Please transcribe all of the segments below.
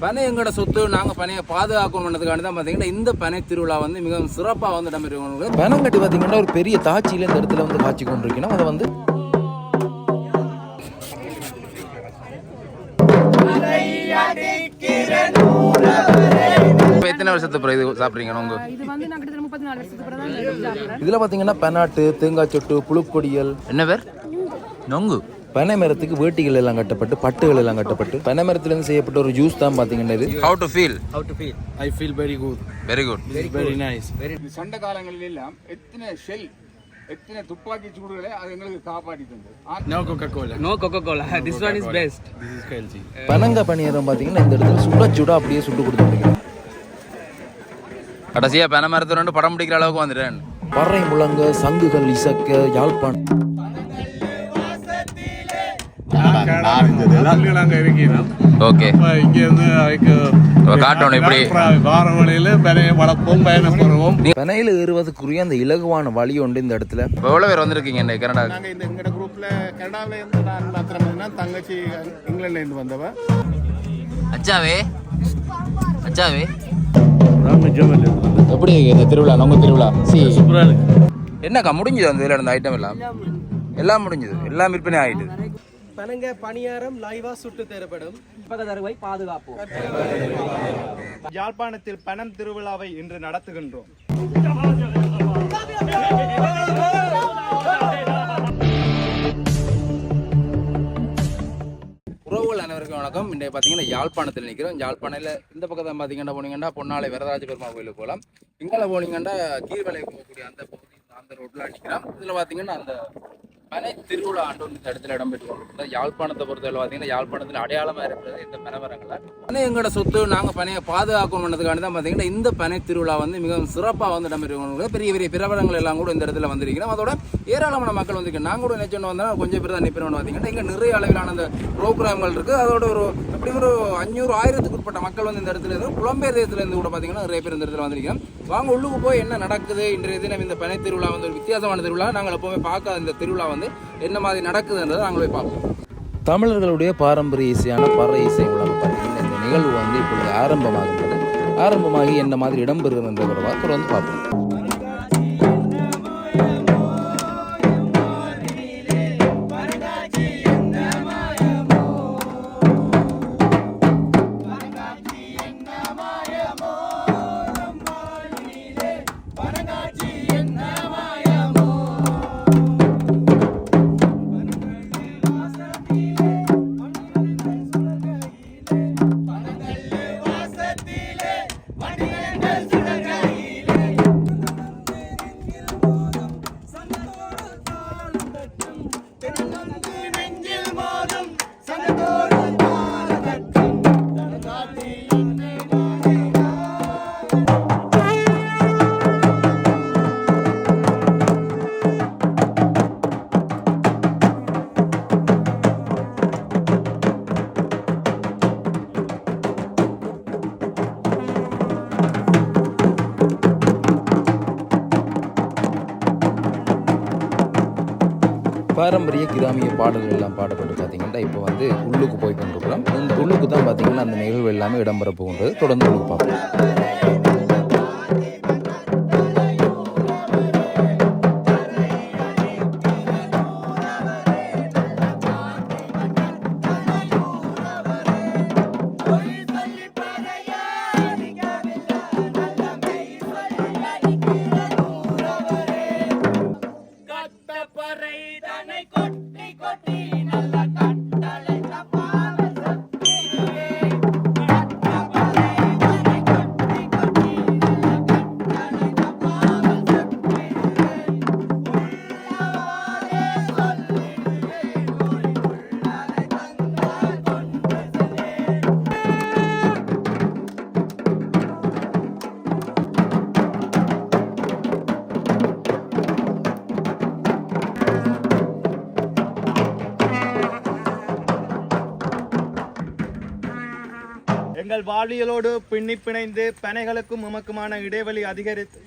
பனை எங்களோட சொத்து நாங்கள் பனையை பாதுகாக்கணுன்றதுக்காண்டி தான் பார்த்தீங்கன்னா இந்த பனை திருவிழா வந்து மிகவும் சிறப்பாக வந்து இடம்பெறுவாங்க பனங்கட்டி பார்த்தீங்கன்னா ஒரு பெரிய தாட்சியில் இந்த இடத்துல வந்து காட்சி கொண்டிருக்கணும் அதை வந்து இப்போ எத்தனை பிறகு இது சாப்பிட்றீங்க உங்க? இதில் பார்த்தீங்கன்னா பெனாட்டு தேங்காய் சொட்டு புழுக்கொடியல். என்ன பேர்? நொங்கு. பனை மரத்துக்கு வேட்டிகள் எல்லாம் கட்டப்பட்டு பட்டுகள் எல்லாம் கட்டப்பட்டு பனை மரத்துலேருந்து செய்யப்பட்ட ஒரு ஜூஸ் தான் பார்த்தீங்கன்னா இது how to feel How to feel? I feel very good. Very good Very nice. இந்த சண்டை காலங்களில் எல்லாம் எத்தனை ஷெல் எத்தனை துப்பாக்கி சூடுகளை அது எங்களுக்கு காப்பாற்றி தந்தது ஆ- No Coca-Cola. No Coca-Cola. This one is best. This is healthy. பனங்க பணியாரம் பார்த்தீங்கன்னா இந்த இடத்துல சுட சுட அப்படியே சுட்டு கொடுத்துருக்கேன் கடைசியா பனை மரத்தை ரெண்டு படம் பிடிக்கிற அளவுக்கு வந்துட்டேன் பறை முழங்க சங்குகள் இசக்க யாழ்ப்பாணம் இருக்கிறோம் ஓகே. அப்ப இங்க இருந்து அதுக்கு காட்டணும் இப்படி. வார வழியில பனையை வளர்ப்போம் பயணம் பெறுவோம். பனையில ஏறுவதற்குரிய அந்த இலகுவான வழி உண்டு இந்த இடத்துல. எவ்வளவு பேர் வந்திருக்கீங்க இந்த கனடா நாங்க இந்த எங்கட குரூப்ல கனடாவில இருந்து நான் மாத்திரம் தான் தங்கச்சி இங்கிலாந்துல இருந்து வந்தவ. அச்சாவே? அச்சாவே? நாங்க ஜெர்மன்ல எப்படி இந்த திருவிழா நம்ம திருவிழா? சி. சூப்பரா இருக்கு என்னக்கா முடிஞ்சது அந்த இதில் இருந்த ஐட்டம் எல்லாம்? எல்லாம் முடிஞ்சது. எல்லாம் விற்பனை ஆயிட்டு. பனங்க பணியாரம் லைவா சுட்டு தரப்படும். பக்கத்தருவை பாதுகாப்போம். யாழ்ப்பாணத்தில் பனம் திருவிழாவை இன்று நடத்துகின்றோம். உறவுகள் அனைவருக்கும் வணக்கம். இன்றைய பார்த்தீங்கன்னா யாழ்ப்பாணத்தில் நிற்கிறோம். யாழ்ப்பாணையில் இந்த பக்கத்தில் பார்த்தீங்கன்னா போனீங்கன்னா பொன்னாலை வரதராஜ பெருமாள் கோயிலுக்கு போகலாம். இங்கால போனீங்கன்னா கீழ்வலை போகக்கூடிய அந்த பகுதி அந்த ரோட்டில் நிற்கிறோம். இதில் பார்த்தீங்கன்னா அந்த பனை திருவிழா ஆண்டு இந்த இடத்துல இடம்பெற்று கொண்டிருக்கிறது. யாழ்ப்பாணத்தை பொறுத்தவரை பார்த்தீங்கன்னா யாழ்ப்பாணத்தில் அடையாளமாக இருக்கிறது இந்த பனைமரங்களை பனை எங்களோட சொத்து நாங்கள் பனையை பாதுகாக்கணுன்றதுக்காண்டி தான் பார்த்தீங்கன்னா இந்த பனை திருவிழா வந்து மிகவும் சிறப்பாக வந்து இடம்பெற்று பெரிய பெரிய பிரபலங்கள் எல்லாம் கூட இந்த இடத்துல வந்திருக்கிறோம் அதோட ஏராளமான மக்கள் வந்திருக்கோம் நாங்கள் கூட நினைச்சோன்னு வந்தால் கொஞ்சம் பேர் தான் நிற்பேன் பார்த்தீங்கன்னா இங்கே நிறைய அளவிலான அந்த ப்ரோக்ராம்கள் இருக்குது அதோட ஒரு அப்படி ஒரு அஞ்சூறு ஆயிரத்துக்கு உட்பட்ட மக்கள் வந்து இந்த இடத்துல இருந்து புலம்பெயர் தேசத்துலேருந்து கூட பார்த்தீங்கன்னா நிறைய பேர் இந்த இடத்துல வந்திருக்கோம் வாங்க உள்ளுக்கு போய் என்ன நடக்குது? இன்றைய தினம் இந்த பனை திருவிழா வந்து ஒரு வித்தியாசமான திருவிழா. நாங்கள் எப்போவுமே பார்க்காத இந்த திருவிழா வந்து என்ன மாதிரி நடக்குதுன்றதை நாங்கள் போய் பார்ப்போம். தமிழர்களுடைய பாரம்பரிய இசையான பற இசை உலகம் பார்த்தீங்கன்னா இந்த நிகழ்வு வந்து இப்பொழுது ஆரம்பமாகின்றது. ஆரம்பமாகி என்ன மாதிரி இடம்பெறுகிறதுன்ற வாக்கு வந்து பார்ப்போம். பாரம்பரிய கிராமிய பாடல்கள் எல்லாம் பாடப்பட்டு பார்த்தீங்கன்னா இப்போ வந்து உள்ளுக்கு போய் கொண்டிருக்கிறோம் இந்த உள்ளுக்கு தான் பார்த்தீங்கன்னா அந்த நிகழ்வு எல்லாமே இடம்பெற போகின்றது தொடர்ந்து உள்ளுக்கு பார்ப்போம். எங்கள் வாழ்வியலோடு பின்னி பிணைந்து பனைகளுக்கும் உமக்குமான இடைவெளி அதிகரித்து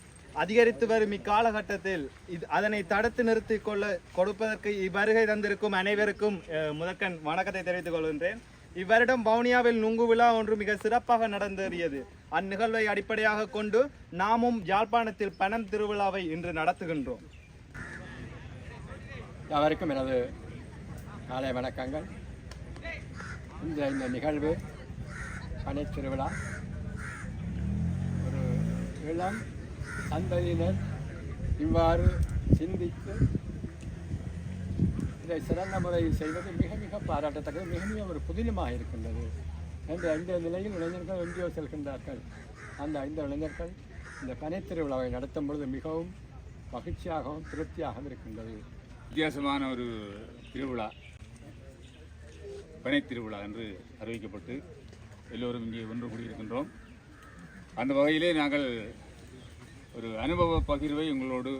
அதிகரித்து வரும் இக்காலகட்டத்தில் இது அதனை தடுத்து நிறுத்தி கொள்ள கொடுப்பதற்கு இவ்வருகை தந்திருக்கும் அனைவருக்கும் முதற்கண் வணக்கத்தை தெரிவித்துக் கொள்கின்றேன். இவ்வருடம் வவுனியாவில் நுங்கு விழா ஒன்று மிக சிறப்பாக நடந்தேறியது. அந்நிகழ்வை அடிப்படையாக கொண்டு நாமும் யாழ்ப்பாணத்தில் பணம் திருவிழாவை இன்று நடத்துகின்றோம். அவருக்கும் எனது காலை வணக்கங்கள். இந்த இந்த நிகழ்வு பனை திருவிழா. ஒரு இளம் சந்ததியினர் இவ்வாறு சிந்தித்து இதை சிறந்த முறையில் செய்வது மிக மிக பாராட்டத்தக்கது மிக மிக ஒரு புதினமாக இருக்கின்றது என்று இந்த நிலையில் இளைஞர்கள் எங்கேயோ செல்கின்றார்கள். அந்த ஐந்து இளைஞர்கள் இந்த பனை திருவிழாவை நடத்தும் பொழுது மிகவும் மகிழ்ச்சியாகவும் திருப்தியாகவும் இருக்கின்றது. வித்தியாசமான ஒரு திருவிழா பனை திருவிழா என்று அறிவிக்கப்பட்டு எல்லோரும் இங்கே ஒன்று கூடியிருக்கின்றோம். அந்த வகையிலே நாங்கள் ஒரு அனுபவ பகிர்வை உங்களோடு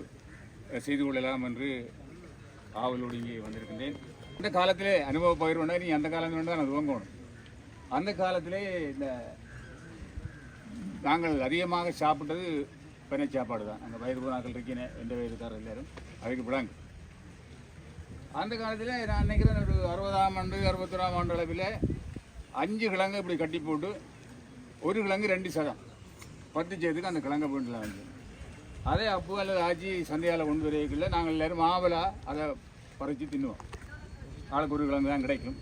செய்து கொள்ளலாம் என்று ஆவலோடு இங்கே வந்திருக்கின்றேன். அந்த காலத்திலே அனுபவ பகிர்வுனா நீ அந்த காலம் வேண்டாம் நான் துவங்கணும். அந்த காலத்திலே இந்த நாங்கள் அதிகமாக சாப்பிட்டது பெண்ணை சாப்பாடு தான். அந்த வயது போனாக்கள் இருக்கேன் எந்த வயதுக்காரர் எல்லாரும் அதுக்கு விடாங்க. அந்த காலத்தில் நான் நினைக்கிறேன் ஒரு அறுபதாம் ஆண்டு அறுபத்தொராம் ஆண்டு அளவில் அஞ்சு கிழங்கு இப்படி கட்டி போட்டு ஒரு கிழங்கு ரெண்டு சதம். பத்து சேர்த்துக்கு அந்த கிழங்கை போட்டுலாம் வந்து. அதே அப்போ அல்லது ஆச்சி சந்தையால் கொண்டு வரைக்குள்ள நாங்கள் எல்லோரும் மாவலா அதை பறித்து தின்னுவோம். ஆளுக்கு ஒரு கிழங்கு தான் கிடைக்கும்.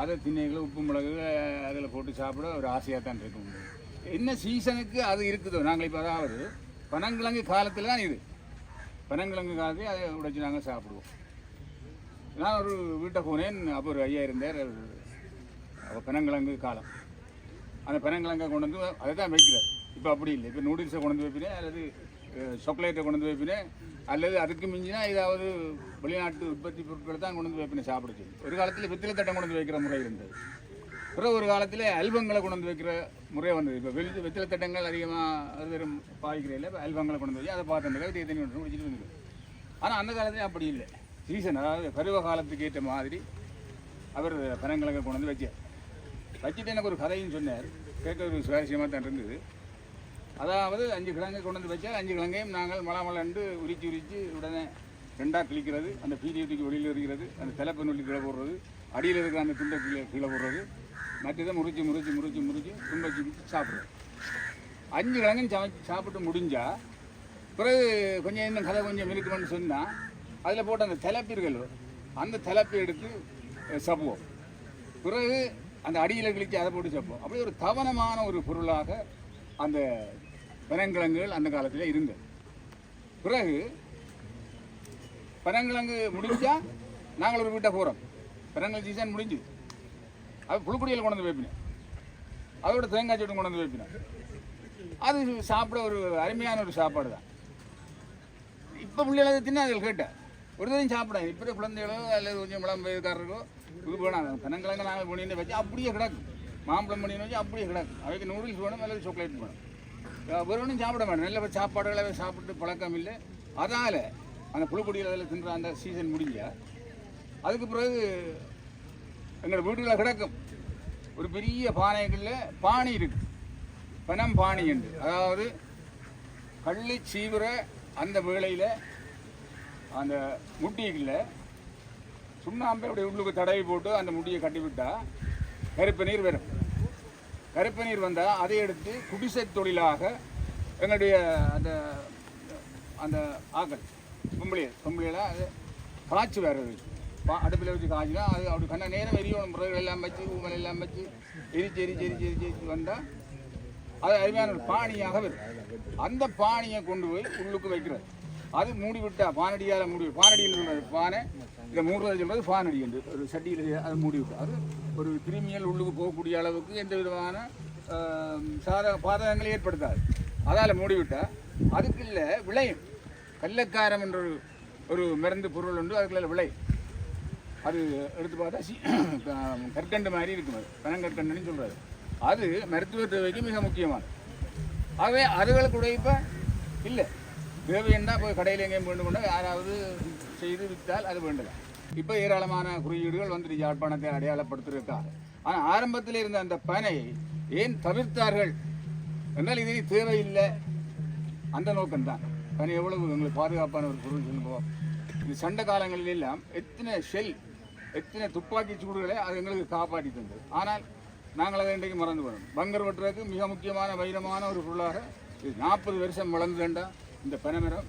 அதை திண்ணைகள் உப்பு மிளகு அதில் போட்டு சாப்பிட ஒரு ஆசையாக தான் இருக்கும். என்ன சீசனுக்கு அது இருக்குதோ நாங்கள் இப்போ அதாவது பனங்கிழங்கு காலத்தில் தான் இது. பனங்கிழங்கு காலத்தில் அதை உடைச்சி நாங்கள் சாப்பிடுவோம். நான் ஒரு வீட்டை போனேன் அப்போ ஒரு ஐயா இருந்தார் அவர் பனங்கிழங்கு காலம். அந்த பனங்கிழங்கை கொண்டு வந்து அதை தான் வைக்கிறார். இப்போ அப்படி இல்லை. இப்போ நூடுல்ஸை கொண்டு வந்து வைப்பினே அல்லது சாக்லேட்டை கொண்டு வந்து வைப்பினே அல்லது அதுக்கு மிஞ்சினா ஏதாவது வெளிநாட்டு உற்பத்தி பொருட்களை தான் கொண்டு வந்து வைப்பினே சாப்பிட சொல்லி ஒரு காலத்தில் வெத்திலை தட்டம் கொண்டு வந்து வைக்கிற முறை இருந்தது. பிறகு ஒரு காலத்தில் அல்பங்களை கொண்டு வந்து வைக்கிற முறை வந்தது. இப்போ வெளி வெத்தில தட்டங்கள் அதிகமாக வெறும் பாய்க்கிறதில்ல இப்போ அல்பங்களை கொண்டு வந்து வச்சு அதை பார்த்துட்டு தீ தண்ணி ஒன்று வச்சுட்டு வந்து ஆனால் அந்த காலத்தில் அப்படி இல்லை. சீசன் அதாவது பருவ காலத்துக்கு ஏற்ற மாதிரி அவர் பனங்கிழங்கை கொண்டு வந்து வச்சார். வச்சுட்டு எனக்கு ஒரு கதையும் சொன்னார். கேட்க ஒரு சுவாரஸ்யமாக தான் இருந்தது. அதாவது அஞ்சு கிழங்கு கொண்டு வந்து வச்சா அஞ்சு கிழங்கையும் நாங்கள் மலமலண்டு உரிச்சு உரிச்சு உடனே ரெண்டாக கிழிக்கிறது. அந்த பீரியத்துக்கு வெளியில் இருக்கிறது அந்த தலைப்பை நொல்லி கீழே போடுறது. அடியில் இருக்கிற அந்த துண்டை கீழே கீழே போடுறது. மற்றதை முறிச்சு முறிச்சு முறிச்சு முறிச்சு துண்டை சுற்றி சாப்பிடுறது. அஞ்சு கிழங்கும் சமைச்சு சாப்பிட்டு முடிஞ்சால் பிறகு கொஞ்சம் இன்னும் கதை கொஞ்சம் இருக்குமென்னு சொன்னால் அதில் போட்ட அந்த தலைப்பீர்கள் அந்த தலைப்பை எடுத்து அஹ், பிறகு அந்த அடியில் கிழிச்சு அதை போட்டு சேர்ப்போம் அப்படி ஒரு தவனமான ஒரு பொருளாக அந்த பனங்கிழங்குகள் அந்த காலத்தில் இருந்தது. பிறகு பனங்கிழங்கு முடிஞ்சால் நாங்கள் ஒரு வீட்டை போகிறோம் பனங்கிழங்கு சீசன் முடிஞ்சு. அது புழுக்குடியில் கொண்டு வந்து வைப்பினேன் அதோட தேங்காய் சட்டம் கொண்டு வந்து வைப்பினேன் அது சாப்பிட ஒரு அருமையான ஒரு சாப்பாடு தான். இப்போ பிள்ளைகளை தின்னு அதில் கேட்டேன். ஒரு தரையும் சாப்பிடாது இப்போ குழந்தைகளோ அல்லது கொஞ்சம் முளம் வயதுக்காரர்களோ இது போனாங்க தென்னங்கிழங்கு நாங்கள் பண்ணிட்டு வச்சு அப்படியே கிடக்கும் மாம்பழம் பண்ணின்னு வச்சு அப்படியே கிடக்கும் அதுக்கு நூடுல்ஸ் வேணும் அல்லது சாக்லேட் வேணும். வெறும் சாப்பிட வேணும் நல்ல சாப்பாடுகளை சாப்பிட்டு பழக்கம் இல்லை. அதால் அந்த புழுப்பொடியில் அதில் தின்ற அந்த சீசன் முடிஞ்சா அதுக்கு பிறகு எங்களோட வீட்டில் கிடக்கும். ஒரு பெரிய பானைகளில் பானை இருக்குது பனம் பாணி என்று. அதாவது கள்ளி சீவிர அந்த வேளையில் அந்த முட்டியில் சுண்ணாம்பை அப்படி உள்ளுக்கு தடவி போட்டு அந்த முடியை கட்டி விட்டா கருப்பு நீர் வரும். கருப்பு நீர் வந்தால் அதை எடுத்து குடிசை தொழிலாக எங்களுடைய அந்த அந்த ஆக்கள் பொம்பளையர் பொம்பளையெல்லாம் அது காய்ச்சி வர்றது பா அடுப்பில் வச்சு காய்ச்சினா அது அப்படி கண்ண நேரம் எரியணும் முறைகள் எல்லாம் வச்சு ஊமல் எல்லாம் வச்சு எரிச்சு எரிச்சு எரிச்சு எரிச்சு எரிச்சு வந்தால் அது அருமையான ஒரு பானியாக வரும். அந்த பானியை கொண்டு போய் உள்ளுக்கு வைக்கிறது. அது மூடி விட்டா பானடியால் மூடி பானடின்னு பானை இல்லை மூடுறது சொல்றது பானடி என்று. ஒரு சட்டியில் அது மூடி விட்டா அது ஒரு கிருமியல் உள்ளுக்கு போகக்கூடிய அளவுக்கு எந்த விதமான சாத பாதகங்களை ஏற்படுத்தாது. அதால் மூடி அதுக்கு இல்லை விளையும் கல்லக்காரம் என்ற ஒரு ஒரு மருந்து பொருள் உண்டு அதுக்குள்ள விளையும் அது எடுத்து பார்த்தா சி கற்கண்டு மாதிரி இருக்கும் அது. பனங்கற்கண்டுன்னு சொல்கிறாரு அது மருத்துவ தேவைக்கு மிக முக்கியமானது. ஆகவே அதுகளுக்கு உடைப்ப இல்லை. தேவைன்னா போய் கடையில் எங்கேயும் வேண்டும் கொண்டு யாராவது செய்து விற்றால் அது வேண்டலாம் இப்போ ஏராளமான குறியீடுகள் வந்துட்டு யாழ்ப்பாணத்தை அடையாளப்படுத்திருக்காங்க ஆனால் ஆரம்பத்தில் இருந்த அந்த பனையை ஏன் தவிர்த்தார்கள்? என்றால் இது தேவையில்லை. அந்த நோக்கம்தான். பனை எவ்வளவு எங்களுக்கு பாதுகாப்பான ஒரு பொருள் சொல்லுவோம் இது சண்டை காலங்களில் எல்லாம் எத்தனை ஷெல் எத்தனை துப்பாக்கி சூடுகளை அது எங்களுக்கு காப்பாற்றி தந்தது. ஆனால் நாங்கள் அதை இன்றைக்கு மறந்து போனோம். பங்கர் வெட்டுறதுக்கு மிக முக்கியமான வைரமான ஒரு பொருளாக இது நாற்பது வருஷம் வளர்ந்துட்டா இந்த பனைமரம்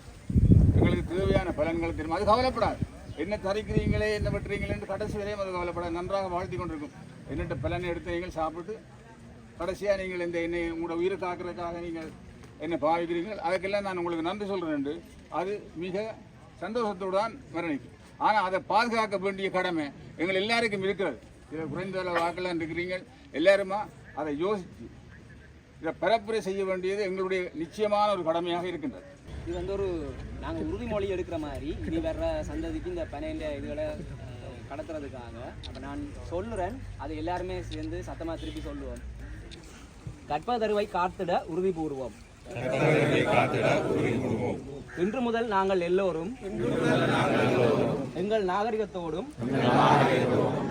எங்களுக்கு தேவையான பலன்கள் தெரியும்? அது கவலைப்படாது. என்ன தரிக்கிறீங்களே என்ன வெட்டுறீங்களேன்னு கடைசி வரையும் அது கவலைப்படாது. நன்றாக வாழ்த்தி கொண்டிருக்கும். என்னட்ட பலனை எடுத்து நீங்கள் சாப்பிட்டு கடைசியாக நீங்கள் இந்த என்னை உங்களோட உயிரை காக்கிறதுக்காக நீங்கள் என்னை பாவிக்கிறீர்கள். அதுக்கெல்லாம் நான் உங்களுக்கு நன்றி சொல்கிறேன் அது மிக சந்தோஷத்தோடு தான் மரணிக்கும். ஆனால் அதை பாதுகாக்க வேண்டிய கடமை எங்கள் எல்லாருக்கும் இருக்கிறது. இதில் குறைந்த அளவு வாக்கெல்லாம் இருக்கிறீங்க எல்லாருமா அதை யோசித்து இதை பரப்புரை செய்ய வேண்டியது எங்களுடைய நிச்சயமான ஒரு கடமையாக இருக்கின்றது. இது வந்து ஒரு நாங்கள் உறுதிமொழி எடுக்கிற மாதிரி. இனி வர்ற சந்ததிக்கு இந்த பனையில இதுகளை கடத்துறதுக்காக. அப்போ நான் சொல்லுறேன். அது எல்லாருமே சேர்ந்து சத்தமாக திருப்பி சொல்லுவோம். கற்பதருவை காத்திட உறுதி கூறுவோம். இன்று முதல் நாங்கள் எல்லோரும் எங்கள் நாகரிகத்தோடும்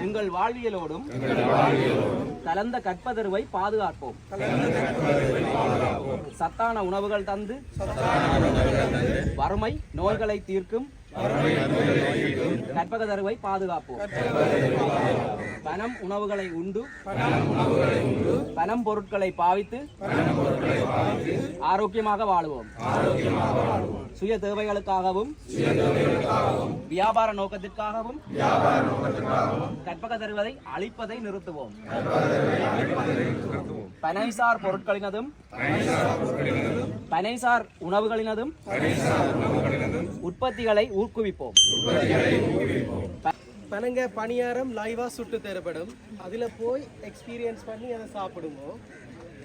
எங்கள் வாழ்வியலோடும் கலந்த கற்பதருவை பாதுகாப்போம். சத்தான உணவுகள் தந்து வறுமை நோய்களை தீர்க்கும் கற்பக தருவை பாதுகாப்போம். பணம் உணவுகளை உண்டு. பணம் பொருட்களை பாவித்து ஆரோக்கியமாக வாழுவோம். சுய தேவைகளுக்காகவும் வியாபார நோக்கத்திற்காகவும் கற்பக தருவதை அழிப்பதை நிறுத்துவோம். பனைசார் பொருட்களினதும் பனைசார் உணவுகளினதும் உற்பத்திகளை ஊக்குவிப்போம். பனங்க பணியாரம் லைவாக சுட்டு தரப்படும். அதில் போய் எக்ஸ்பீரியன்ஸ் பண்ணி அதை சாப்பிடுவோம்.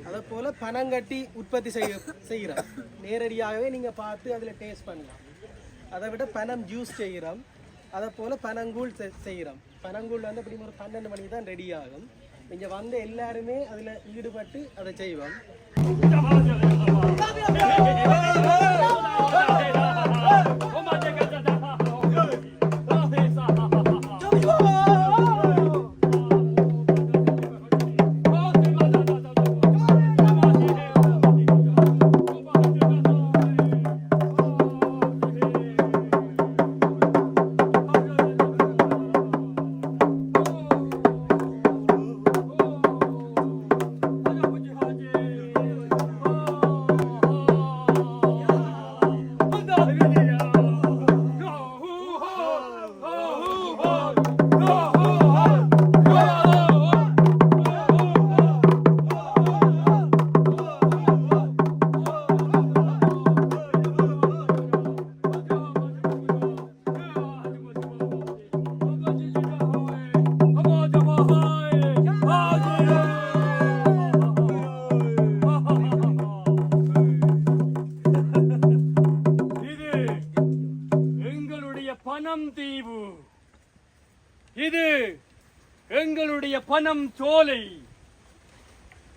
அதை போல் பனங்கட்டி உற்பத்தி செய்ய செய்கிறோம். நேரடியாகவே நீங்கள் பார்த்து அதில் டேஸ்ட் பண்ணலாம். அதை விட பனம் ஜூஸ் செய்கிறோம். அதை போல் பனங்கூழ் செ- செய்கிறோம். பனங்கூழ் வந்து அப்படி ஒரு பன்னெண்டு மணிக்கு தான் ரெடி ஆகும். இங்கே வந்த எல்லாருமே அதில் ஈடுபட்டு அதை செய்வோம்.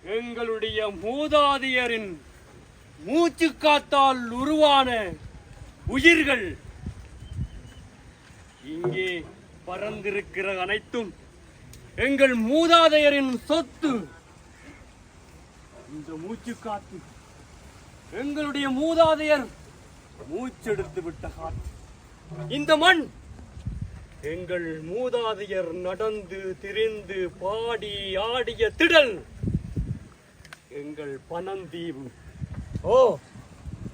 எங்களுடைய மூதாதையரின் மூச்சு காத்தால் உருவான உயிர்கள் இங்கே பறந்திருக்கிற அனைத்தும் எங்கள் மூதாதையரின் சொத்து. இந்த மூச்சு காத்து எங்களுடைய மூதாதையர் மூச்செடுத்து விட்ட காத்து. இந்த மண் எங்கள் மூதாதையர் நடந்து திரிந்து பாடி ஆடிய திடல் எங்கள் பனந்தீவு. ஓ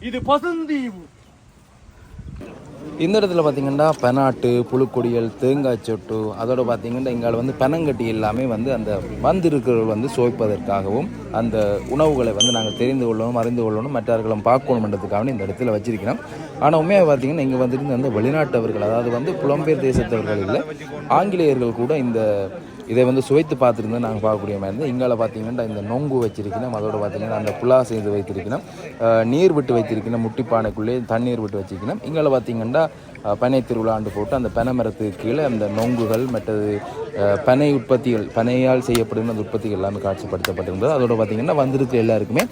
இது பசுந்தீவு. இந்த இடத்துல பார்த்தீங்கன்னா பெனாட்டு புழுக்கொடிகள் தேங்காய் சொட்டு அதோட பார்த்தீங்கன்னா இங்கால வந்து பனங்கட்டி எல்லாமே வந்து அந்த வந்திருக்கிறவர்கள் வந்து சுவைப்பதற்காகவும் அந்த உணவுகளை வந்து நாங்கள் தெரிந்து கொள்ளணும் அறிந்து கொள்ளணும் மற்றவர்களும் பார்க்கணுன்றதுக்காக இந்த இடத்துல வச்சிருக்கிறோம். ஆனால் உண்மையாக பார்த்தீங்கன்னா இங்கே வந்துட்டு அந்த வெளிநாட்டவர்கள் அதாவது வந்து புலம்பெயர் தேசத்தவர்கள் இல்லை ஆங்கிலேயர்கள் கூட இந்த இதை வந்து சுவைத்து பார்த்துருந்து நாங்கள் பார்க்கக்கூடிய மாதிரி இருந்தது. இங்கால பார்த்தீங்கன்னா இந்த நொங்கு வச்சிருக்கணும். அதோட பார்த்தீங்கன்னா அந்த புலா செய்து வைத்திருக்கணும். நீர் விட்டு வைத்திருக்கணும். முட்டிப்பானைக்குள்ளே தண்ணீர் விட்டு வச்சிருக்கணும். இங்கால பார்த்தீங்கன்னா பனை திருவிழாண்டு போட்டு அந்த பனை மரத்துக்கு கீழே அந்த நொங்குகள் மற்றது பனை உற்பத்திகள் பனையால் செய்யப்படும் அந்த உற்பத்திகள் எல்லாமே காட்சிப்படுத்தப்பட்டிருந்தது. அதோட பார்த்தீங்கன்னா வந்திருக்க எல்லாருக்குமே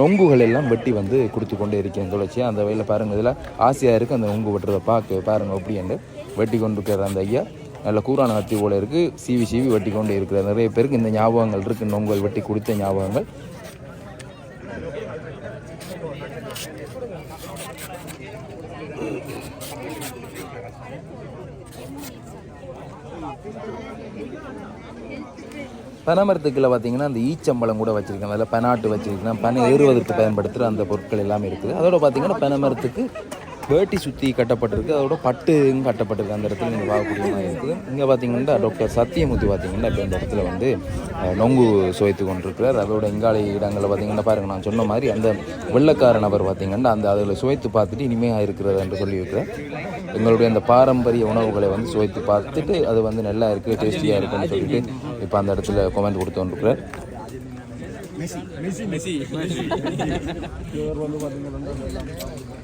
நொங்குகள் எல்லாம் வெட்டி வந்து கொடுத்து கொண்டே இருக்கேன் தொடர்ச்சியாக அந்த வயலில் பாருங்கள் இதில் ஆசையாக இருக்குது அந்த நொங்கு வெட்டுறதை பார்க்க பாருங்கள் எப்படின்னு வெட்டி கொண்டு இருக்கிற அந்த ஐயா. நல்ல கூரான கத்தி போல இருக்குது சீவி சீவி வெட்டி கொண்டு இருக்கிற நிறைய பேருக்கு இந்த ஞாபகங்கள் இருக்குது நொங்கல் வெட்டி கொடுத்த ஞாபகங்கள். பனைமரத்துக்குள்ள பார்த்தீங்கன்னா அந்த ஈச்சம்பழம் கூட வச்சுருக்கேன் அதில் பனாட்டு வச்சுருக்கேன் பனை ஏறுவதற்கு பயன்படுத்துகிற அந்த பொருட்கள் எல்லாமே இருக்குது. அதோட பார்த்தீங்கன்னா பனைமரத்துக்கு வேட்டி சுற்றி கட்டப்பட்டிருக்கு. அதோட பட்டும் கட்டப்பட்டிருக்கு. அந்த இடத்துல நீங்கள் பார்க்கக்கூடிய மாதிரி இருக்குது. இங்கே பார்த்தீங்கன்னா டாக்டர் சத்தியமூர்த்தி பார்த்தீங்கன்னா இப்போ இந்த இடத்துல வந்து நொங்கு சுவைத்து கொண்டிருக்கிறார். அதோட இங்காலை இடங்களில் பார்த்தீங்கன்னா பாருங்க நான் சொன்ன மாதிரி அந்த வெள்ளக்கார நபர் பார்த்தீங்கன்னா அந்த அதில் சுவைத்து பார்த்துட்டு இனிமையாக இருக்கிறது என்று சொல்லியிருக்கிறேன் எங்களுடைய அந்த பாரம்பரிய உணவுகளை வந்து சுவைத்து பார்த்துட்டு அது வந்து நல்லா இருக்குது டேஸ்டியாக இருக்குன்னு சொல்லிட்டு இப்போ அந்த இடத்துல கமெண்ட் கொடுத்து கொண்டிருக்கிறார்.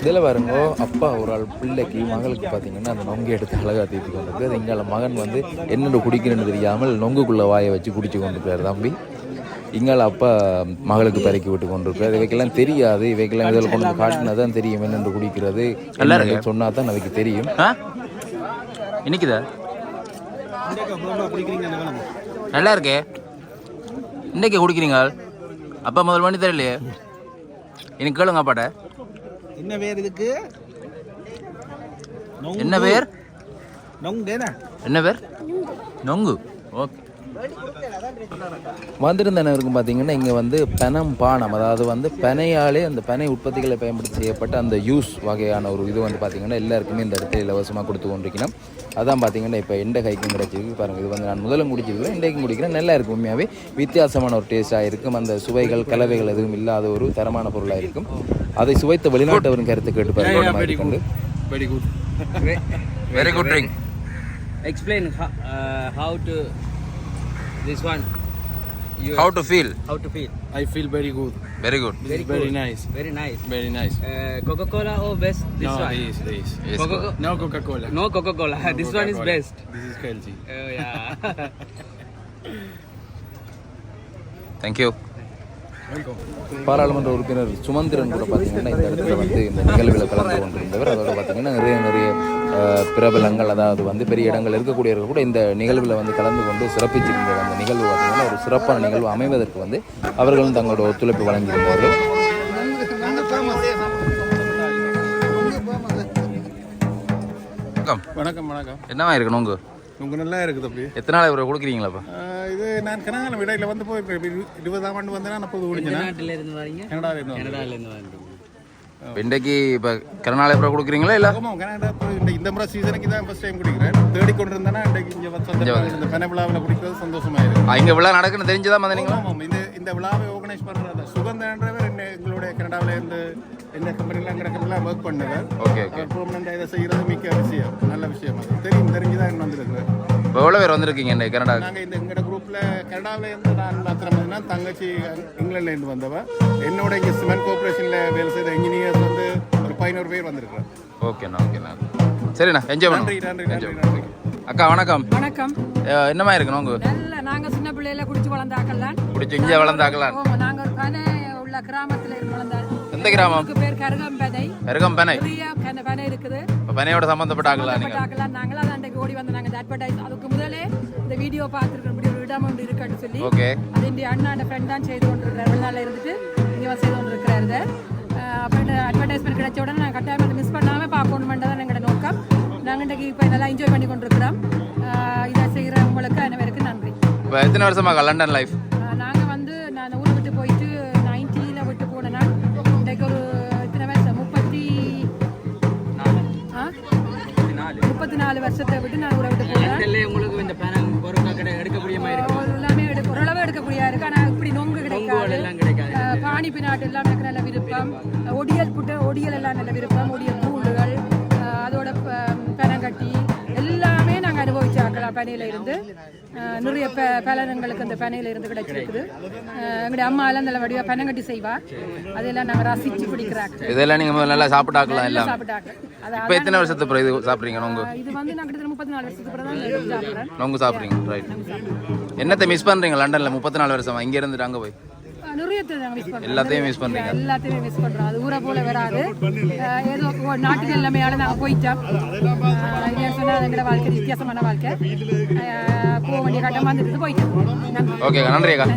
இதில் பாருங்க அப்பா ஒரு ஆள் பிள்ளைக்கு மகளுக்கு பார்த்தீங்கன்னா அந்த நொங்கு எடுத்து அழகாக தீர்த்து கொண்டிருக்கு அது இங்கால மகன் வந்து என்னென்ன குடிக்கணும்னு தெரியாமல் நொங்குக்குள்ளே வாயை வச்சு குடிச்சு கொண்டிருக்காரு தம்பி. இங்கால அப்பா மகளுக்கு பறக்கி விட்டு கொண்டிருக்காரு. இவைக்கெல்லாம் தெரியாது. இவைக்கெல்லாம் இதில் கொண்டு காட்டினா தான் தெரியும் என்னென்று குடிக்கிறது. சொன்னா தான் அதுக்கு தெரியும். இன்னைக்குதா நல்லா இருக்கே இன்னைக்கு குடிக்கிறீங்க அப்பா முதல் பண்ணி தரலையே எனக்கு கேளுங்க அப்பாட்ட. என்ன பேர் இதுக்கு? என்ன பேர்? நொங்கேனா என்ன பேர்? நொங்கு. ஓகே. வந்திருந்தனருக்கும் பார்த்தீங்கன்னா இங்கே வந்து பனம் பானம் அதாவது வந்து பனையாலே அந்த பனை உற்பத்திகளை பயன்படுத்தி செய்யப்பட்ட அந்த யூஸ் வகையான ஒரு இது வந்து பார்த்தீங்கன்னா எல்லாருக்குமே இந்த இடத்துல இலவசமாக கொடுத்து கொண்டிருக்கணும். அதான் பார்த்தீங்கன்னா இப்போ எந்த கைக்கும் கிடைச்சிருக்கு. பாருங்கள் இது வந்து நான் முதலும் குடிச்சிருக்கிறேன் இன்றைக்கும் குடிக்கிறேன். நல்லா இருக்கும் உண்மையாகவே வித்தியாசமான ஒரு டேஸ்ட்டாக இருக்கும். அந்த சுவைகள் கலவைகள் எதுவும் இல்லாத ஒரு தரமான பொருளாக இருக்கும். அதை சுவைத்த வெளிநாட்டவரின் கருத்து கேட்டு பாருங்க very good very good very good drink This one. How to feel? How to feel? I feel very good. Very good. Very, very nice. Very nice. Very nice. Uh, Coca Cola or best this no, one? this, this. Yes, Coca- No Coca Cola. No Coca Cola. this one is best. This is healthy. Oh yeah. Thank you. பாராளுமன்ற உறுப்பினர் சுமந்திரன் கூட பார்த்தீங்கன்னா இந்த இடத்துல வந்து இந்த நிகழ்வில் கலந்து கொண்டிருந்தவர். அதோட பார்த்தீங்கன்னா நிறைய நிறைய பிரபலங்கள் அதாவது வந்து பெரிய இடங்கள் இருக்கக்கூடியவர்கள் கூட இந்த நிகழ்வில் வந்து கலந்து கொண்டு சிறப்பிச்சிருந்த அந்த நிகழ்வு பார்த்தீங்கன்னா ஒரு சிறப்பான நிகழ்வு அமைவதற்கு வந்து அவர்களும் தங்களோட ஒத்துழைப்பு வழங்கியிருந்தார்கள். வணக்கம். வணக்கம் வணக்கம். என்னவா இருக்கணும் உங்க உங்க நல்லா இருக்குது அப்படி எத்தனை நாள் இவரை கொடுக்குறீங்களாப்பா ஆஹ் இது நான் கனகாலம் இடையில வந்து போய் இப்ப இரு- இருபதாம் ஆண்டு வந்து நான் அப்போது குடிச்சேன் நாட்டில இருந்து வரீங்க கனடாவில் இருந்து வந்தேன். கனடால இருந்து வரீங்க இன்றைக்கு இப்போ எப்போ கொடுக்குறீங்களா இல்லை? இந்த முறை சீசனுக்கு தான் ஃபர்ஸ்ட் டைம் குடிக்கிறேன். தேடி கொண்டு இருந்தேன்னா இன்றைக்கு இங்கே இந்த பனை விழாவில் குடிக்கிறது சந்தோஷமா இருக்கு. இங்கே விழா நடக்குன்னு தெரிஞ்சுதான் வந்தீங்களா? இந்த இந்த விழாவை ஆர்கனைஸ் பண்ணுறது சுகந்தன்றவர் என்ன எங்களுடைய கனடாவில் இருந்து எங்கள் கம்பெனிலாம் ஒர்க் பண்ணவர் ஓகே ஓகே பெர்மனண்டாக இதை செய்கிறது மிக்க விஷயம். நல்ல விஷயம் தெரியும் தெரிஞ்சு தான் இன்னும் வந்திருக்கிறேன் இப்போ எவ்வளோ பேர் வந்திருக்கீங்க இந்த கனடா நாங்கள் இந்த எங்களோட குரூப்பில் கனடாவில் இருந்து நான் மாத்திரமா தங்கச்சி இங்கிலாந்துல இருந்து வந்தவ. என்னோட இங்கே சிமெண்ட் கோஆப்ரேஷனில் வேலை செய்த இன்ஜினியர்ஸ் வந்து ஒரு பதினோரு பேர் வந்திருக்கிறோம் ஓகேண்ணா ஓகேண்ணா சரிண்ணா என்ஜாய் நன்றி நன்றி நன்றி அக்கா வணக்கம். வணக்கம். என்னமா இருக்கணும் உங்க நல்ல நாங்க சின்ன பிள்ளையில குடிச்சு வளர்ந்தாக்கலாம் பிடிச்சி இங்கே வளர்ந்தாக்கலாம் நாங்க ஒரு பனை உள்ள கிராமத்துல இருந்து வளர்ந்தாள் எந்த கிராமம்? கருகம்பனை பனையோட சம்மந்தப்பட்ட ஆக்கலாம் நீங்கள் அன்றைக்கு ஓடி வந்து நாங்க அட்வர்டைஸ் அதுக்கு முதலே இந்த வீடியோ பார்த்துருக்கோம் இப்படி ஒரு இடம் ஒன்று இருக்குன்னு சொல்லி ஓகே. அது இந்த அண்ணாண்ட ஃப்ரெண்ட் தான் செய்து கொண்டிருக்கிறார். வெளிநாட்டில் இருந்துட்டு இங்கே செய்து கொண்டிருக்கிறாரு இதை. அஹ் அப்போ இந்த அட்வர்டைஸ்மெண்ட் கிடைச்ச உடனே நான் கட்டாயம் மிஸ் பண்ணாமல் பார்க்கணுமெண்ட் தான் எங்களோட நோக்கம். நாங்கள் இன்றைக்கு இப்போ நல்லா என்ஜாய் பண்ணி கொண்டிருக்கிறோம் இதை செய்கிற உங்களுக்கு அனைவருக்கு நன்றி. இப்போ எத்தனை வருஷமாக லண்டன் லைஃப் முப்பத்தி நாலு வருஷத்தை விட்டு நான் ஊரை விட்டு போனேன் லண்டன்ல உங்களுக்கு இந்த பொருட்கள் கிடை எடுக்கக்கூடிய மாதிரி எல்லாமே எடுக்க ஓரளவு எடுக்கக்கூடியா இருக்கு. ஆனால் இப்படி நொங்கு கிடைக்காது. பானி பினாட்டு எல்லாம் எனக்கு நல்ல விருப்பம். ஒடியல் புட்டு ஒடியல் எல்லாம் நல்ல விருப்பம். ஒடியல் தூள்கள் அனுபவிச்சாக்கலாம் பனையில இருந்து நிறைய ப பலனங்களுக்கு அந்த பனையில இருந்து கிடைச்சிருக்குது. எங்களுடைய அம்மா எல்லாம் நல்ல வடிவா பனங்கட்டி செய்வா. அதெல்லாம் நாங்கள் ரசிச்சு பிடிக்கிறாங்க இதெல்லாம் நீங்கள் நல்லா சாப்பிட்டாக்கலாம் எல்லாம். சாப்பிட்டாங்க. இப்போ எத்தனை வருஷத்துக்கு இது சாப்பிட்றீங்க நொங்கு இது வந்து நான் கிட்டத்தட்ட முப்பத்தி நாலு வருஷத்துக்கு அப்புறம் தான் சாப்பிட்றேன். நொங்கு சாப்பிட்றீங்க ரைட் என்னத்தை மிஸ் பண்ணுறீங்க லண்டனில் முப்பத்தி நாலு வருஷமா? இங்கே இருந்துட்டு அங்கே போய். பண்ணுறோம் எல்லாத்தையும் மிஸ் பண்ணுறீங்க எல்லாத்தையுமே மிஸ் பண்றோம். அது ஊரை போல வராது. ஏதோ ஒரு நாட்டுக்கு எல்லாமே நாங்கள் போயிட்டோம். அஹ் இது சொன்னா அது எங்களோட வாழ்க்கை வித்தியாசமான வாழ்க்கை. போக வேண்டிய கட்டமாக இருந்துட்டு போயிட்டோம். ஓகே நன்றி அக்கா.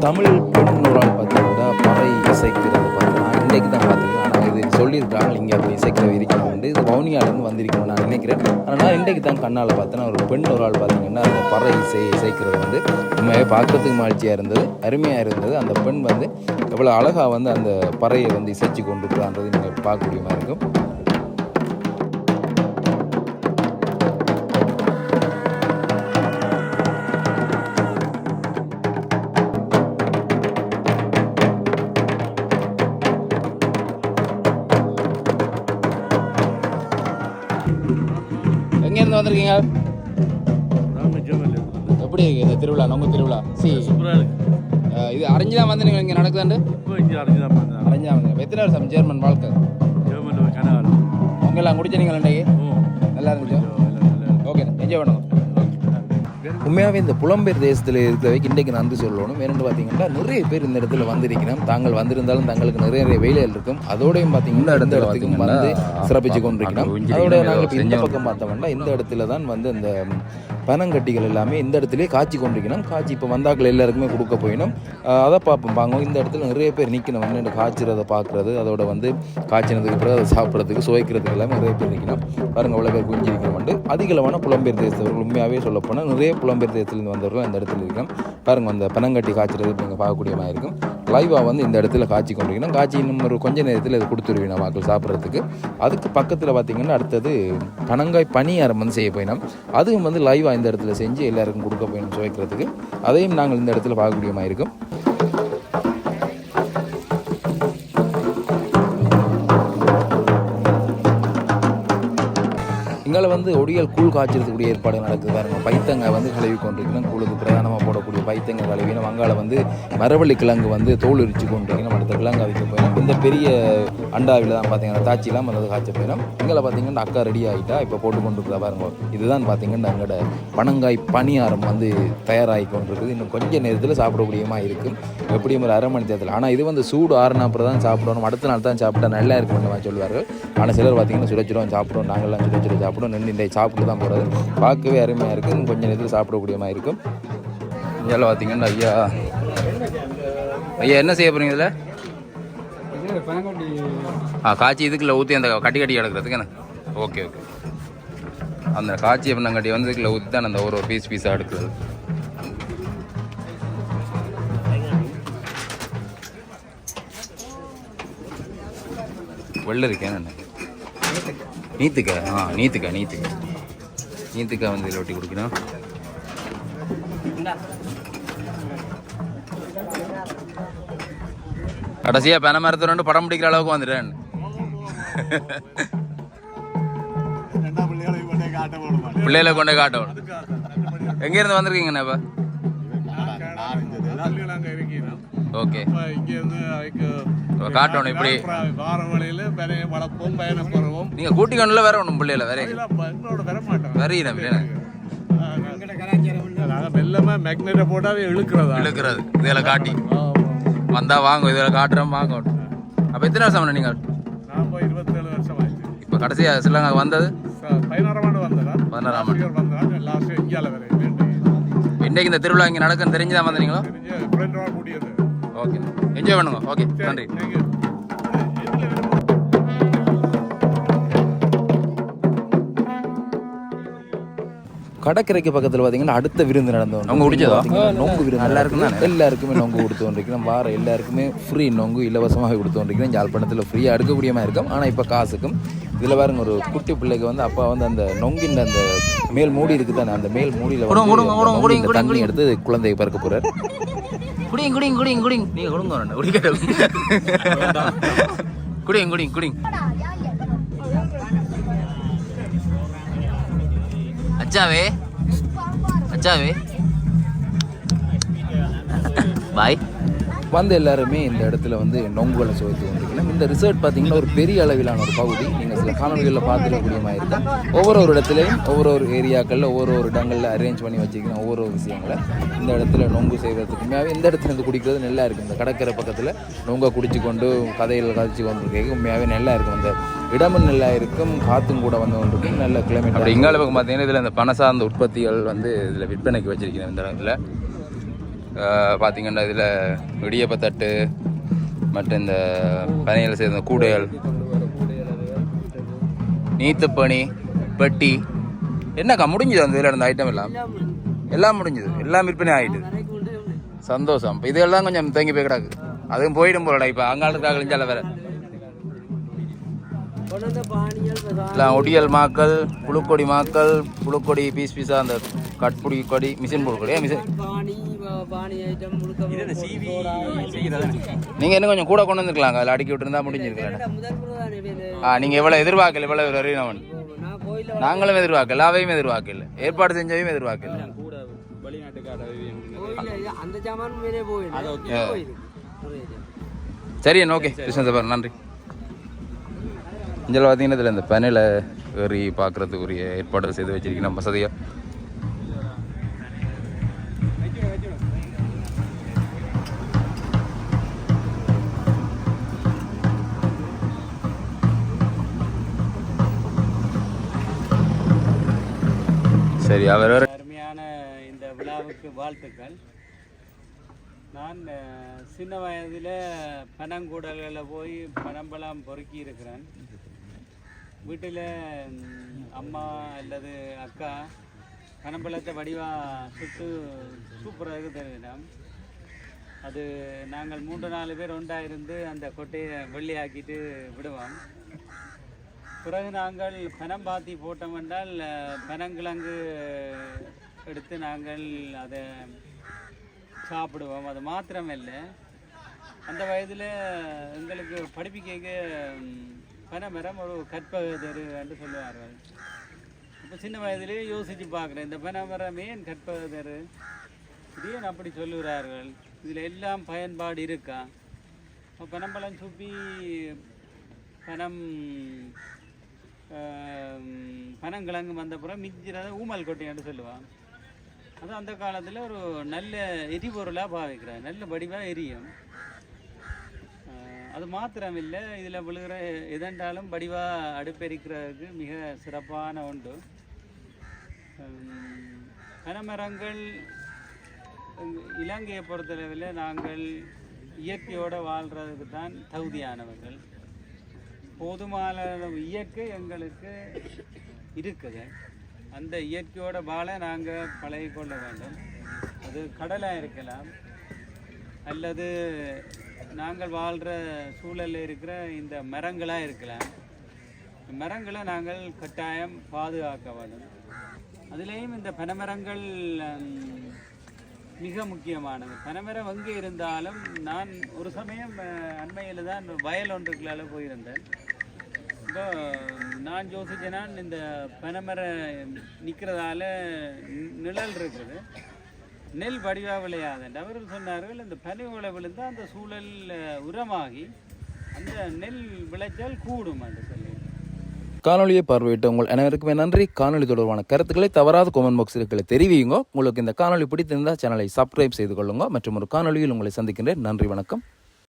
தமிழ் பெண் ஒரு ஆள் பார்த்தீங்கன்னா பறை இசைக்கிறது பார்த்தீங்கன்னா இன்றைக்கு தான் பார்த்துருக்கேன் ஆனால் இது சொல்லியிருக்காங்க இங்கே அப்படி இசைக்கிற இருக்கணும் வந்து இது வவுனியாலேருந்து வந்திருக்கணும் நான் நினைக்கிறேன். ஆனால் நான் இன்றைக்கு தான் கண்ணால் பார்த்தேன்னா ஒரு பெண் ஒரு ஆள் பார்த்தீங்கன்னா அந்த பற இசை இசைக்கிறது வந்து உண்மையாக பார்க்கறதுக்கு மகிழ்ச்சியாக இருந்தது அருமையாக இருந்தது. அந்த பெண் வந்து எவ்வளோ அழகாக வந்து அந்த பறையை வந்து இசைச்சு கொண்டு இருக்கிறான்றது நீங்கள் பார்க்கக்கூடிய மாதிரி இருக்கும். எங்கேருந்து வந்திருக்கீங்க? எப்படி இருக்கு இந்த திருவிழா நொங்கு திருவிழா? சி. இது அறிஞ்சு தான் வந்து நீங்கள் இங்கே நடக்குதாண்டு அறிஞ்சு தான் வந்து எத்தனை வருஷம் சேர்மன் வாழ்க்கை? உங்கெல்லாம் குடிச்சீங்களா இன்றைக்கு? நல்லா இருந்துச்சு? ஓகே என்ஜாய் பண்ணுங்க. உண்மையாகவே இந்த புலம்பெயர் தேசத்தில் இருக்கிறவைக்கு இன்றைக்கு நன்றி சொல்லணும். ஏன்னு பார்த்தீங்கன்னா நிறைய பேர் இந்த இடத்துல வந்திருக்கிறோம். தாங்கள் வந்திருந்தாலும் தங்களுக்கு நிறைய நிறைய வேலைகள் இருக்கும். அதோடையும் பார்த்தீங்கன்னா இந்த இடத்துக்கு வந்து சிறப்பிச்சு கொண்டிருக்கிறோம். அதோட நாங்கள் இந்த பக்கம் பார்த்தோம்னா இந்த இடத்துல தான் வந்து இந்த பனங்கட்டிகள் எல்லாமே இந்த இடத்துலேயே காய்ச்சி கொண்டிருக்கணும். காய்ச்சி இப்போ வந்தாக்கள் எல்லாருக்குமே கொடுக்க போயிடும் அதை பார்ப்போம். பாங்க இந்த இடத்துல நிறைய பேர் நிற்கணும் வந்து காய்ச்சிறதை பார்க்குறது அதோட வந்து காய்ச்சினதுக்கு பிறகு அதை சாப்பிட்றதுக்கு சுவைக்கிறதுக்கு எல்லாமே நிறைய பேர் நிற்கணும் பாருங்கள் அவ்வளோ பேர் குஞ்சு அதிகளவான புலம்பெயர் தேசத்தவர்கள் உண்மையாகவே சொல்லப்போனால் நிறைய புலம்பெயர் தேசத்துலேருந்து வந்தவர்கள் அந்த இடத்துல இருக்கணும் பாருங்கள் அந்த பனங்கட்டி காய்ச்சிறது நீங்கள் பார்க்கக்கூடிய மாதிரி இருக்கும். லைவாக வந்து இந்த இடத்துல காய்ச்சி கொண்டிருக்கணும். காய்ச்சி இன்னும் ஒரு கொஞ்ச நேரத்தில் இது கொடுத்துருவீங்க மக்கள் சாப்பிட்றதுக்கு. அதுக்கு பக்கத்தில் பார்த்தீங்கன்னா அடுத்தது பனங்காய் பனியாரம் வந்து செய்ய போயினோம். அதுவும் வந்து லைவாக இந்த இடத்துல செஞ்சு எல்லாருக்கும் கொடுக்க போயினோம் சுவைக்கிறதுக்கு. அதையும் நாங்கள் இந்த இடத்துல பார்க்க மாதிரி இருக்கும். வந்து ஒடியல் கூழ் காய்ச்சறதுக்குரிய ஏற்பாடு நடக்குது. பாருங்க பைத்தங்க வந்து கழுவி கொண்டிருக்கணும். கூழுக்கு பிரதானமாக போடக்கூடிய பைத்தங்க கழுவினோம் வங்காள வந்து மரவள்ளி கிழங்கு வந்து தோல் உரிச்சு கொண்டிருக்கணும். அடுத்த கிழங்கு அவிக்க போயிடும் இந்த பெரிய அண்டாவில் தான் பார்த்தீங்கன்னா தாச்சிலாம் வந்து காய்ச்ச போயிடும் இங்கே பார்த்தீங்கன்னா அக்கா ரெடி ஆகிட்டா இப்போ போட்டு கொண்டு பாருங்க. இதுதான் பார்த்தீங்கன்னா எங்களோட பனங்காய் பணியாரம் வந்து தயாராகி கொண்டிருக்குது. இன்னும் கொஞ்ச நேரத்தில் சாப்பிடக்கூடியமா இருக்கும் எப்படியும் ஒரு அரை மணி தேர்தல் ஆனால் இது வந்து சூடு ஆறுனா அப்புறம் தான் சாப்பிடணும். அடுத்த நாள் தான் சாப்பிட்டா நல்லா இருக்கும் சொல்லுவார்கள். ஆனால் சிலர் பார்த்தீங்கன்னா சுட சுடம் சாப்பிடுவோம் நாங்கள்லாம் சுட சுட சாப்பிடுவோம் நின்று இந்த சாப்பிட்டு தான் போகிறது பார்க்கவே அருமையாக இருக்குது கொஞ்சம் நேரத்தில் சாப்பிடக்கூடிய மாதிரி இருக்கும். இங்கே பார்த்தீங்கன்னா ஐயா ஐயா என்ன செய்ய போகிறீங்க இதில்? ஆ காய்ச்சி இதுக்குள்ள ஊற்றி அந்த கட்டி கட்டி கிடக்கிறதுக்கு என்ன? Okay okay. அந்த காய்ச்சி பண்ணங்கட்டி வந்து இதுக்குள்ள ஊற்றி தான் அந்த ஒரு பீஸ் பீஸாக எடுக்கிறது. வெள்ளை இருக்கேன் என்ன? நீத்துக்கா ஆ நீத்துக்கா நீத்துக்கா. நீத்துக்கா வந்து இதில் ஒட்டி கொடுக்கணும். கடைசியாக பென மரத்தை ரெண்டு படம் பிடிக்கிற அளவுக்கு வந்துட்டேன். பிள்ளைகளை கொண்டே காட்டணும் எங்க இருந்து வந்திருக்கீங்கண்ணா இப்போ ஓகே காட்டணும் இப்படி. வார வழியில் பனையை வளர்ப்போம் பயணம் பெறுவோம் நீங்க கூட்டி கொண்டுல வேற ஒன்றும் பிள்ளைல வேற எங்களோட வர மாட்டோம் வேற பிள்ளைல நாங்கள் மெல்லமாக மேக்னெட்டை போட்டாவே இழுக்கிறதா. இழுக்கிறது. இதில் காட்டி. வந்தா வாங்க இதில் காட்டுறோம் வாங்க அப்போ எத்தனை வருஷம் நீங்கள்? நான் போய் இருபத்தேழு வருஷம் ஆயிடுச்சு இப்போ கடைசியாக சிலங்க வந்தது? பதினாறாம் ஆண்டு. வந்ததா பதினாறாம் ஆண்டு. வந்ததா லாஸ்ட் இந்தியாவில் வரை இன்னைக்கு இந்த திருவிழா இங்கே நடக்குன்னு தெரிஞ்சுதான் வந்தீங்களோ? ஓகே. என்ஜாய் பண்ணுங்க ஓகே நன்றி. கடற்கரைக்கு பக்கத்தில் பார்த்தீங்கன்னா அடுத்த விருந்து நடந்து நொங்கு குடிச்சதா? நொங்கு விருந்து எல்லாருக்கும் எல்லாருக்குமே நொங்கு கொடுத்து கொண்டிருக்கிறோம் வார எல்லாருக்குமே ஃப்ரீ நொங்கு இலவசமாக கொடுத்து கொண்டிருக்கிறோம் யாழ்ப்பாணத்தில் ஃப்ரீயாக எடுக்கக்கூடியமாக இருக்கும். ஆனால் இப்போ காசுக்கும் இதில் பாருங்க ஒரு குட்டி பிள்ளைக்கு வந்து அப்பா வந்து அந்த நொங்கின் அந்த மேல் மூடி இருக்குது தானே அந்த மேல் மூடியில் தண்ணி எடுத்து குழந்தையை பிறக்க போறார். குடிங் குடிங் குடிங் குடிங். நீங்க கொடுங்க வேண்டாம் குடிக்க குடிங் குடிங் குடிங். அச்சாவே. அச்சாவே. பாய். வந்த எல்லாருமே இந்த இடத்துல வந்து நொங்குகளை சுவைத்து கொண்டிருக்கலாம் இந்த ரிசர்ட் பார்த்தீங்கன்னா ஒரு பெரிய அளவிலான ஒரு பகுதி. நீங்கள் சில காணொலிகளில் பார்த்துருக்கக்கூடிய மாதிரி இருக்கும். ஒவ்வொரு ஒரு இடத்துலையும் ஒவ்வொரு ஒரு ஏரியாக்களில் ஒவ்வொரு ஒரு இடங்களில் அரேஞ்ச் பண்ணி வச்சுக்கணும் ஒவ்வொரு ஒரு விஷயங்களை இந்த இடத்துல நொங்கு செய்கிறதுக்குமே இந்த இடத்துல இருந்து குடிக்கிறது நல்லா இருக்கும். இந்த கடற்கரை பக்கத்தில் நொங்கை குடிச்சு கொண்டு கதைகள் கதைச்சு கொண்டு உண்மையாகவே நல்லா இருக்கும். அந்த இடமும் நல்லா இருக்கும் காற்றும் கூட வந்து கொண்டு இருக்கும் நல்ல கிளைமேட் அப்படி இங்கால பக்கம் பார்த்தீங்கன்னா இதில் இந்த பண சார்ந்த உற்பத்திகள் வந்து இதில் விற்பனைக்கு வச்சிருக்கிறேன் இந்த இடத்துல. பார்த்தீங்கன்னா இதில் இடியப்பத்தட்டு மற்றும் இந்த பனையில் சேர்ந்த கூடைகள் நீத்துப்பணி பெட்டி. என்னக்கா முடிஞ்சுது அந்த இதில் இருந்த ஐட்டம் எல்லாம்? எல்லாம் முடிஞ்சுது. எல்லாம் விற்பனை ஆகிட்டு சந்தோஷம். இப்போ இதெல்லாம் கொஞ்சம் தேங்கி போய் கிடக்கு. அதுவும் போயிடும் போலடா இப்போ. அங்காளுக்காக இழிஞ்சால வேற. எல்லாம் ஒடியல் மாக்கள் புழுக்கொடி மாக்கள் புழுக்கொடி பீஸ் பீஸாக அந்த கட்புடி கொடி மிஷின் புழுக்கொடி. மிஷின்? நீங்கள் இன்னும் கொஞ்சம் கூட கொண்டு வந்துருக்கலாங்க அதில் அடுக்கி விட்டுருந்தா முடிஞ்சிருக்கலாம் ஆ நீங்கள் எவ்வளோ எதிர்பார்க்கல இவ்வளோ அறியவன் நாங்களும் எதிர்பார்க்கல அவையும் எதிர்பார்க்கல. ஏற்பாடு செஞ்சவையும் எதிர்பார்க்கல. சரி ஓகே. கிருஷ்ணதேவர் நன்றி. இதில் பார்த்தீங்கன்னா இதில் இந்த பெனில் ஏறி பார்க்குறதுக்குரிய ஏற்பாடுகள் செய்து வச்சிருக்கீங்க. வசதியாக சரி அவர் அருமையான இந்த விழாவுக்கு வாழ்த்துக்கள். நான் சின்ன வயதில் பனங்கூடலில் போய் பனம்பழம் பொறுக்கி இருக்கிறேன். வீட்டில் அம்மா அல்லது அக்கா பனம்பழத்தை வடிவாக சுட்டு சூப்பராக தருவினோம் அது நாங்கள் மூன்று நாலு பேர் ஒன்றா இருந்து அந்த கொட்டையை வெள்ளையாக்கிட்டு விடுவோம். பிறகு நாங்கள் பனம் பாத்தி போட்டோம் என்றால் பனங்கிழங்கு எடுத்து நாங்கள் அதை சாப்பிடுவோம். அது மாத்திரமல்ல. அந்த வயதில் எங்களுக்கு படிப்பிக்க பனமரம் ஒரு கற்பகதரு என்று சொல்லுவார்கள். இப்போ சின்ன வயதிலே யோசித்து பார்க்குறேன் இந்த பனைமரம் ஏன் கற்பகதரு இது ஏன் அப்படி சொல்லுகிறார்கள்? இதில் எல்லாம் பயன்பாடு இருக்கா? அப்ப பனம்பழம் சுப்பி பனம் பனங்கிழங்கு வந்தப்புறம் மிஞ்சிறத ஊமல் கொட்டையான்னு சொல்லுவான். அது அந்த காலத்தில் ஒரு நல்ல எரிபொருளாக பாவிக்கிறார். நல்ல வடிவாக எரியும். அது மாத்திரம் இல்லை இதில் விழுகிற எதென்றாலும் வடிவாக அடுப்பெரிக்கிறதுக்கு மிக சிறப்பான ஒன்று. பனமரங்கள் இலங்கையை பொறுத்தளவில் நாங்கள் இயற்கையோடு வாழ்கிறதுக்கு தான் தகுதியானவர்கள். போதுமான அளவு இயற்கை எங்களுக்கு இருக்குது. அந்த இயற்கையோட வாழ நாங்கள் பழகிக்கொள்ள வேண்டும். அது கடலாக இருக்கலாம். அல்லது நாங்கள் வாழ்கிற சூழலில் இருக்கிற இந்த மரங்களாக இருக்கலாம். மரங்களை நாங்கள் கட்டாயம் பாதுகாக்க வேண்டும். அதுலேயும் இந்த பனைமரங்கள் மிக முக்கியமானது. பனைமரம் எங்கே இருந்தாலும் நான் ஒரு சமயம் அண்மையில் தான் வயல் ஒன்றுக்குள்ளால் போயிருந்தேன். இப்போ நான் யோசிச்சேன்னா இந்த பனைமரம் நிற்கிறதால நிழல் இருக்குது. நெல் வடிவாக விளையாதுண்டு அவர்கள் சொன்னார்கள். இந்த பனை விளை விழுந்தால் அந்த சூழல் உரமாகி அந்த நெல் விளைச்சல் கூடும் என்று சொல்லி காணொலியை பார்வையிட்ட உங்கள் அனைவருக்குமே நன்றி. காணொலி தொடர்பான கருத்துக்களை தவறாத கொமெண்ட் பாக்ஸில் தெரிவியுங்க. உங்களுக்கு இந்த காணொலி பிடித்திருந்தால் சேனலை சப்ஸ்கிரைப் செய்து கொள்ளுங்க. மற்றும் ஒரு காணொலியில் உங்களை சந்திக்கின்றேன். நன்றி வணக்கம்.